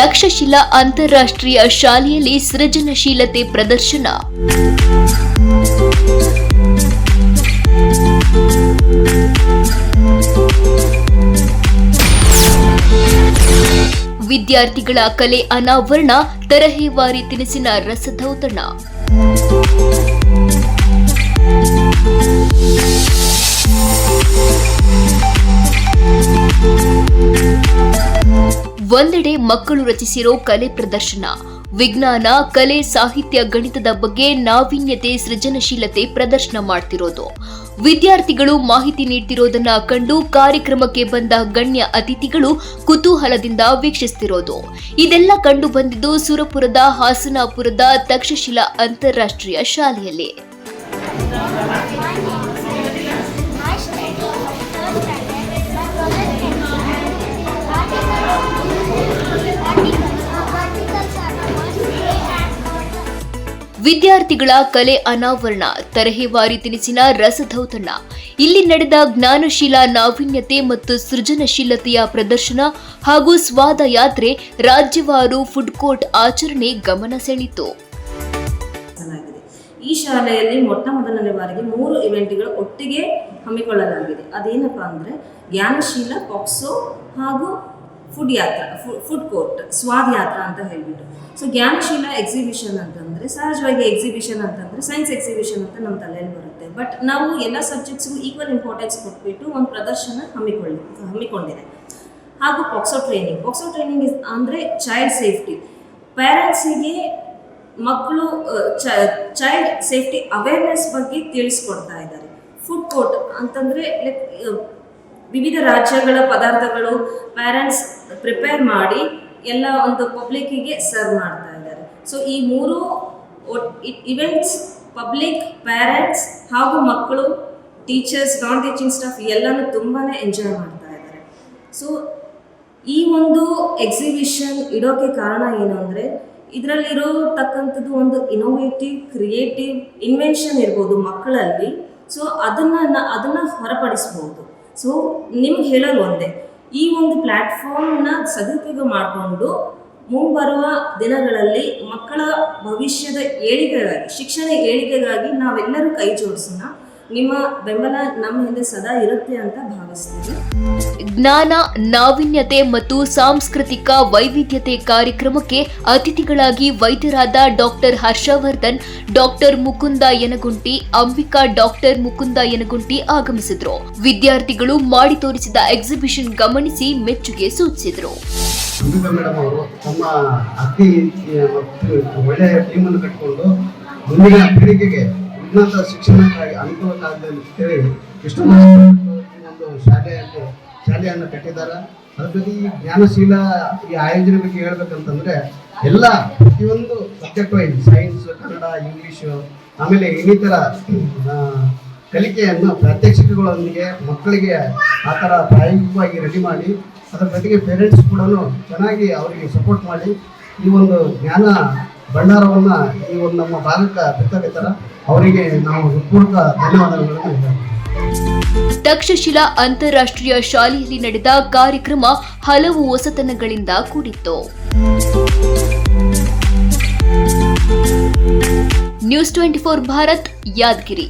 ತಕ್ಷಶಿಲಾ ಅಂತಾರಾಷ್ಟ್ರೀಯ ಶಾಲೆಯಲ್ಲಿ ಸೃಜನಶೀಲತೆ ಪ್ರದರ್ಶನ. ವಿದ್ಯಾರ್ಥಿಗಳ ಕಲೆ ಅನಾವರಣ ತರಹೇವಾರಿ ತಿನಿಸಿನ ರಸದೌತಣ. ಒಂದೆಡೆ ಮಕ್ಕಳು ರಚಿಸಿರೋ ಕಲೆ ಪ್ರದರ್ಶನ. ವಿಜ್ಞಾನ, ಕಲೆ, ಸಾಹಿತ್ಯ, ಗಣಿತದ ಬಗ್ಗೆ ನಾವೀನ್ಯತೆ, ಸೃಜನಶೀಲತೆ ಪ್ರದರ್ಶನ ಮಾಡ್ತಿರೋದು. ವಿದ್ಯಾರ್ಥಿಗಳು ಮಾಹಿತಿ ನೀಡ್ತಿರೋದನ್ನ ಕಂಡು ಕಾರ್ಯಕ್ರಮಕ್ಕೆ ಬಂದ ಗಣ್ಯ ಅತಿಥಿಗಳು ಕುತೂಹಲದಿಂದ ವೀಕ್ಷಿಸ್ತಿರೋದು. ಇದೆಲ್ಲ ಕಂಡು ಬಂದಿದ್ದು ಸುರಪುರದ, ಹಾಸನಾಪುರದ ತಕ್ಷಶಿಲಾ ಅಂತಾರಾಷ್ಟ್ರೀಯ ಶಾಲೆಯಲ್ಲಿ. ವಿದ್ಯಾರ್ಥಿಗಳ ಕಲೆ ಅನಾವರಣ, ತರಹೇವಾರಿ ತಿನಿಸಿನ ರಸಧೌತಣ್ಣ ಇಲ್ಲಿ ನಡೆದ ಜ್ಞಾನಶೀಲ ನಾವೀನ್ಯತೆ ಮತ್ತು ಸೃಜನಶೀಲತೆಯ ಪ್ರದರ್ಶನ ಹಾಗೂ ಸ್ವಾದ ಯಾತ್ರೆ ರಾಜ್ಯವಾರು ಫುಡ್ ಕೋರ್ಟ್ ಆಚರಣೆ ಗಮನ ಸೆಳೆಯಿತು. ಈ ಶಾಲೆಯಲ್ಲಿ ಮೊಟ್ಟ ಮೊದಲನೇ ಬಾರಿಗೆ ಮೂರು ಇವೆಂಟ್ಗಳು ಒಟ್ಟಿಗೆ ಹಮ್ಮಿಕೊಳ್ಳಲಾಗಿದೆ. ಅದೇನಪ್ಪ ಅಂದರೆ ಜ್ಞಾನಶೀಲ, ಪಾಕ್ಸೋ ಹಾಗೂ ಫುಡ್ ಯಾತ್ರ ಫುಡ್ ಕೋರ್ಟ್ ಸ್ವಾದ ಯಾತ್ರ ಅಂತ ಹೇಳ್ಬಿಟ್ಟು. ಸೊ ಜ್ಞಾನಶೀಲ ಎಕ್ಸಿಬಿಷನ್ ಅಂತಂದರೆ, ಸಹಜವಾಗಿ ಎಕ್ಸಿಬಿಷನ್ ಅಂತಂದರೆ ಸೈನ್ಸ್ ಎಕ್ಸಿಬಿಷನ್ ಅಂತ ನಮ್ಮ ತಲೆಯಲ್ಲಿ ಬರುತ್ತೆ. ಬಟ್ ನಾವು ಎಲ್ಲ ಸಬ್ಜೆಕ್ಟ್ಸ್ಗೂ ಈಕ್ವಲ್ ಇಂಪಾರ್ಟೆನ್ಸ್ ಕೊಟ್ಬಿಟ್ಟು ಒಂದು ಪ್ರದರ್ಶನ ಹಮ್ಮಿಕೊಳ್ಳಿ, ಹಮ್ಮಿಕೊಂಡಿದೆ. ಹಾಗೂ POCSO training POCSO training is ಅಂದರೆ ಚೈಲ್ಡ್ ಸೇಫ್ಟಿ ಪೇರೆಂಟ್ಸಿಗೆ ಮಕ್ಕಳು ಚೈಲ್ಡ್ ಸೇಫ್ಟಿ ಅವೇರ್ನೆಸ್ ಬಗ್ಗೆ ತಿಳಿಸ್ಕೊಡ್ತಾ ಇದ್ದಾರೆ. ಫುಡ್ ಕೋರ್ಟ್ ಅಂತಂದರೆ ಲೈಕ್ ವಿವಿಧ ರಾಜ್ಯಗಳ ಪದಾರ್ಥಗಳು ಪ್ಯಾರೆಂಟ್ಸ್ ಪ್ರಿಪೇರ್ ಮಾಡಿ ಎಲ್ಲ ಒಂದು ಪಬ್ಲಿಕ್ಕಿಗೆ ಸರ್ವ್ ಮಾಡ್ತಾ ಇದ್ದಾರೆ. ಸೊ ಈ ಮೂರು ಇವೆಂಟ್ಸ್ ಪಬ್ಲಿಕ್ ಪ್ಯಾರೆಂಟ್ಸ್ ಹಾಗೂ ಮಕ್ಕಳು ಟೀಚರ್ಸ್ ನಾನ್ ಟೀಚಿಂಗ್ ಸ್ಟಾಫ್ ಎಲ್ಲನೂ ತುಂಬಾ ಎಂಜಾಯ್ ಮಾಡ್ತಾ ಇದ್ದಾರೆ. ಸೊ ಈ ಒಂದು ಎಕ್ಸಿಬಿಷನ್ ಇಡೋಕ್ಕೆ ಕಾರಣ ಏನು ಅಂದರೆ, ಇದರಲ್ಲಿರೋತಕ್ಕಂಥದ್ದು ಒಂದು ಇನೋವೇಟಿವ್ ಕ್ರಿಯೇಟಿವ್ ಇನ್ವೆನ್ಷನ್ ಇರ್ಬೋದು ಮಕ್ಕಳಲ್ಲಿ. ಸೊ ಅದನ್ನು ಅದನ್ನು ಹೊರಪಡಿಸ್ಬೋದು. ಸೊ ನಿಮ್ಗೆ ಹೇಳೋದು ಒಂದೇ. ಈ ಒಂದು ಪ್ಲ್ಯಾಟ್ಫಾರ್ಮ್ನ ಸದುಪಯೋಗ ಮಾಡಿಕೊಂಡು ಮುಂಬರುವ ದಿನಗಳಲ್ಲಿ ಮಕ್ಕಳ ಭವಿಷ್ಯದ ಏಳಿಗೆಗಾಗಿ, ಶಿಕ್ಷಣ ಏಳಿಗೆಗಾಗಿ ನಾವೆಲ್ಲರೂ ಕೈ ಜೋಡಿಸೋಣ. ನಿಮ್ಮ ಬೆಂಬಲ ನಮ್ಮ ಹಿಂದೆ ಸದಾ ಇರುತ್ತೆ ಅಂತ ಭಾವಿಸ್ತೀವಿ. ಜ್ಞಾನ ನಾವಿನ್ಯತೆ ಮತ್ತು ಸಾಂಸ್ಕೃತಿಕ ವೈವಿಧ್ಯತೆ ಕಾರ್ಯಕ್ರಮಕ್ಕೆ ಅತಿಥಿಗಳಾಗಿ ವೈದ್ಯರಾದ doctor Harshavardhan doctor Mukunda Yanagunti Ambika doctor Mukunda Yanagunti ಆಗಮಿಸಿದ್ರು. ವಿದ್ಯಾರ್ಥಿಗಳು ಮಾಡಿ ತೋರಿಸಿದ ಎಕ್ಸಿಬಿಷನ್ ಗಮನಿಸಿ ಮೆಚ್ಚುಗೆ ಸೂಚಿಸಿದರು. ಒಳ್ಳೆಯ ಟೀಮನ್ನು ಕಟ್ಟಿಕೊಂಡು ಮುಂದಿನ ಪೀಳಿಗೆಗೆ ಉನ್ನತ ಶಿಕ್ಷಣಕ್ಕಾಗಿ ಅನುಕೂಲಕ್ಕಾಗಲಿ ಅಂತೇಳಿ ಇಷ್ಟು ಒಂದು ಶಾಲೆಯಲ್ಲಿ ಶಾಲೆಯನ್ನು ಕಟ್ಟಿದ್ದಾರೆ. ಅದ್ರ ಜೊತೆ ಈ ಜ್ಞಾನಶೀಲ ಈ ಆಯೋಜನೆ ಬಗ್ಗೆ ಹೇಳ್ಬೇಕಂತಂದ್ರೆ ಎಲ್ಲ ಪ್ರತಿಯೊಂದು subject wise science Kannada English ಆಮೇಲೆ ಇನ್ನಿತರ ಕಲಿಕೆಯನ್ನು ಪ್ರಾತ್ಯಕ್ಷಿಕೆಗಳೊಂದಿಗೆ ಮಕ್ಕಳಿಗೆ ಆ ಥರ ಪ್ರಾಯೋಗಿಕವಾಗಿ ರೆಡಿ ಮಾಡಿ, ಅದರ ಜೊತೆಗೆ ಪೇರೆಂಟ್ಸ್ ಕೂಡ ಚೆನ್ನಾಗಿ ಅವರಿಗೆ ಸಪೋರ್ಟ್ ಮಾಡಿ ಈ ಒಂದು ಜ್ಞಾನ ಭಂಡಾರವನ್ನು ಈ ಒಂದು ನಮ್ಮ ಭಾಗಕ್ಕೆ ಬಿತ್ತಬೇಕಾರ ಅವರಿಗೆ ನಾವು ಹೃತ್ಪೂರ್ವಕ ಧನ್ಯವಾದಗಳನ್ನು ತಕ್ಷಶಿಲಾ ಅಂತಾರಾಷ್ಟ್ರೀಯ ಶಾಲೆಯಲ್ಲಿ ನಡೆದ ಕಾರ್ಯಕ್ರಮ ಹಲವು ಹೊಸತನಗಳಿಂದ ಕೂಡಿತ್ತು. News twenty four Bharat Yadgiri.